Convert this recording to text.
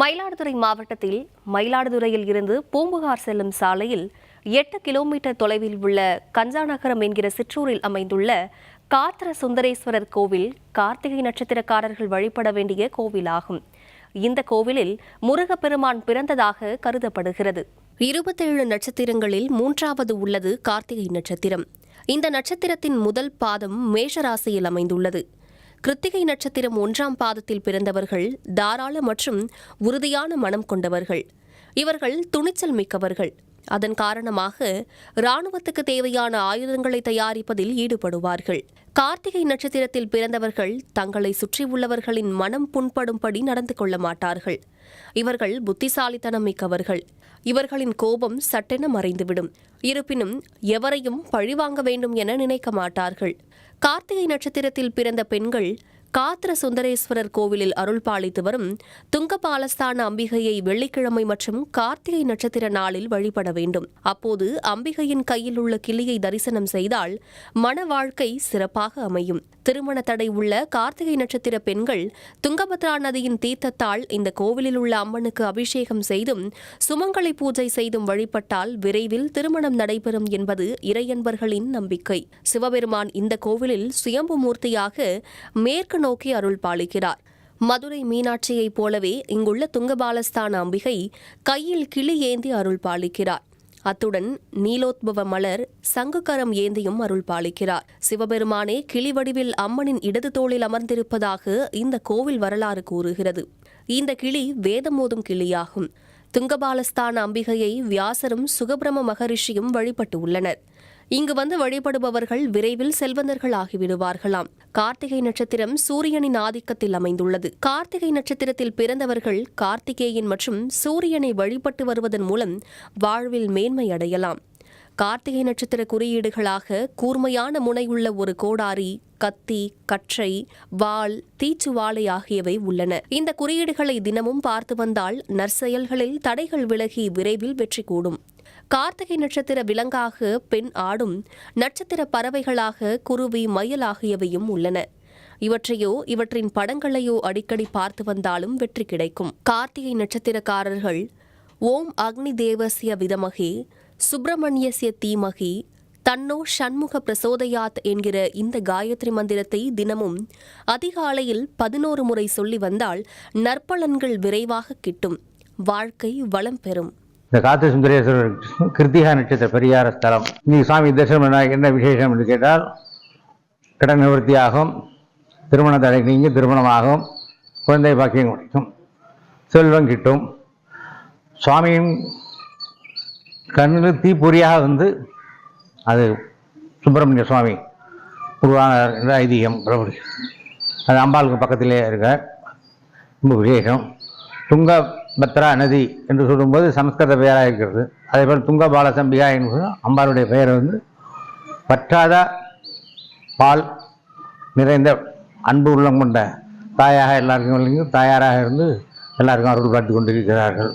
மயிலாடுதுறை மாவட்டத்தில் மயிலாடுதுறையில் இருந்து பூம்புகார் செல்லும் சாலையில் எட்டு கிலோமீட்டர் தொலைவில் உள்ள கஞ்சாநகரம் என்கிற சிற்றூரில் அமைந்துள்ள காத்திர சுந்தரேஸ்வரர் கோவில் கார்த்திகை நட்சத்திரக்காரர்கள் வழிபட வேண்டிய கோவிலாகும். இந்த கோவிலில் முருகப்பெருமான் பிறந்ததாக கருதப்படுகிறது. இருபத்தேழு நட்சத்திரங்களில் மூன்றாவது உள்ளது கார்த்திகை நட்சத்திரம். இந்த நட்சத்திரத்தின் முதல் பாதம் மேஷராசியில் அமைந்துள்ளது. கிருத்திகை நட்சத்திரம் ஒன்றாம் பாதத்தில் பிறந்தவர்கள் தாராள மற்றும் உறுதியான மனம் கொண்டவர்கள். இவர்கள் துணிச்சல் மிக்கவர்கள். அதன் காரணமாக இராணுவத்துக்கு தேவையான ஆயுதங்களை தயாரிப்பதில் ஈடுபடுவார்கள். கார்த்திகை நட்சத்திரத்தில் பிறந்தவர்கள் தங்களை சுற்றியுள்ளவர்களின் மனம் புண்படும்படி நடந்து கொள்ள மாட்டார்கள். இவர்கள் புத்திசாலித்தனம் மிக்கவர்கள். இவர்களின் கோபம் சட்டென மறைந்துவிடும். இருப்பினும் எவரையும் பழிவாங்க வேண்டும் என நினைக்க மாட்டார்கள். கார்த்திகை நட்சத்திரத்தில் பிறந்த பெண்கள் காத்திர சுந்தரேஸ்வரர் கோவிலில் அருள் பாலித்து வரும் துங்கபாலஸ்தான அம்பிகையை வெள்ளிக்கிழமை மற்றும் கார்த்திகை நட்சத்திர நாளில் வழிபட வேண்டும். அப்போது அம்பிகையின் கையில் உள்ள கிளியை தரிசனம் செய்தால் மன வாழ்க்கை சிறப்பாக அமையும். திருமண தடை உள்ள கார்த்திகை நட்சத்திர பெண்கள் துங்கபத்ரா நதியின் தீர்த்தத்தால் இந்த கோவிலில் உள்ள அம்மனுக்கு அபிஷேகம் செய்தும் சுமங்கலி பூஜை செய்தும் வழிபட்டால் விரைவில் திருமணம் நடைபெறும் என்பது இறையன்பர்களின் நம்பிக்கை. சிவபெருமான் இந்த கோவிலில் சுயம்பு மூர்த்தியாக மேற்கு நோக்கி அருள் பாலிக்கிறார். மதுரை மீனாட்சியைப் போலவே இங்குள்ள துங்கபாலஸ்தான அம்பிகை கையில் கிளி ஏந்தி அருள் பாலிக்கிறார். அத்துடன் நீலோத்பவ மலர் சங்குக்கரம் ஏந்தியும் அருள் பாலிக்கிறார். சிவபெருமானே கிளி வடிவில் அம்மனின் இடது தோளில் அமர்ந்திருப்பதாக இந்த கோவில் வரலாறு கூறுகிறது. இந்த கிளி வேதமோதும் கிளியாகும். துங்கபாலஸ்தான அம்பிகையை வியாசரும் சுகபிரம மகரிஷியும் வழிபட்டு உள்ளனர். இங்கு வந்து வழிபடுபவர்கள் விரைவில் செல்வந்தர்கள் ஆகிவிடுவார்களாம் கார்த்திகை நட்சத்திரம் சூரியனின் ஆதிக்கத்தில் அமைந்துள்ளது. கார்த்திகை நட்சத்திரத்தில் பிறந்தவர்கள் கார்த்திகேயன் மற்றும் சூரியனை வழிபட்டு வருவதன் மூலம் வாழ்வில் மேன்மை அடையலாம். கார்த்திகை நட்சத்திர குறியீடுகளாக கூர்மையான முனையுள்ள ஒரு கோடாரி கத்தி கற்றை வாள் தீச்சுவாலை ஆகியவை உள்ளன. இந்த குறியீடுகளை தினமும் பார்த்து வந்தால் நற்செயல்களில் தடைகள் விலகி விரைவில் வெற்றி கூடும். கார்த்திகை நட்சத்திர விலங்காக பெண் ஆடும் நட்சத்திர பறவைகளாக குருவி மயில் ஆகியவையும் உள்ளன. இவற்றையோ இவற்றின் படங்களையோ அடிக்கடி பார்த்து வந்தாலும் வெற்றி கிடைக்கும். கார்த்திகை நட்சத்திரக்காரர்கள் ஓம் அக்னி தேவசிய விதமகே சுப்பிரமணியசிய தீமகி தன்னோ ஷண்முக பிரசோதயாத் என்கிற இந்த காயத்ரி மந்திரத்தை தினமும் அதிகாலையில் பதினோரு முறை சொல்லி வந்தால் நற்பலன்கள் விரைவாக கிட்டும். வாழ்க்கை வளம் பெறும். இந்த காத்து சுந்தரேஸ்வரர் கிருத்திகா நட்சத்திர பெரியார ஸ்தலம். இன்னைக்கு சுவாமி தரிசனம் பண்ணா என்ன விசேஷம் என்று கேட்டால் கடன் நிவர்த்தியாகும் திருமண தடை நீங்கி திருமணமாகும் குழந்தை பாக்கியம் கிடைக்கும் செல்வம் கிட்டும். சுவாமியும் கண்ணில் தீப்பொறியாக வந்து அது சுப்பிரமணிய சுவாமி உருவானார் என்ற ஐதீகம் பிரபடி அது அம்பாளுக்கு பக்கத்திலே இருக்க. ரொம்ப விசேஷம். துங்க பத்ரா நதி என்று சொல்லும்போது சமஸ்கிருத பெயராக இருக்கிறது. அதே போல் துங்க பாலசம்பிகா என்பது அம்பாளுடைய பெயர் வந்து பற்றாத பால் நிறைந்த அன்பு உள்ளம் கொண்ட தாயாக எல்லாருக்கும் இல்லைங்க தாயாராக இருந்து எல்லாருக்கும் அருள் காட்டி கொண்டிருக்கிறார்கள்.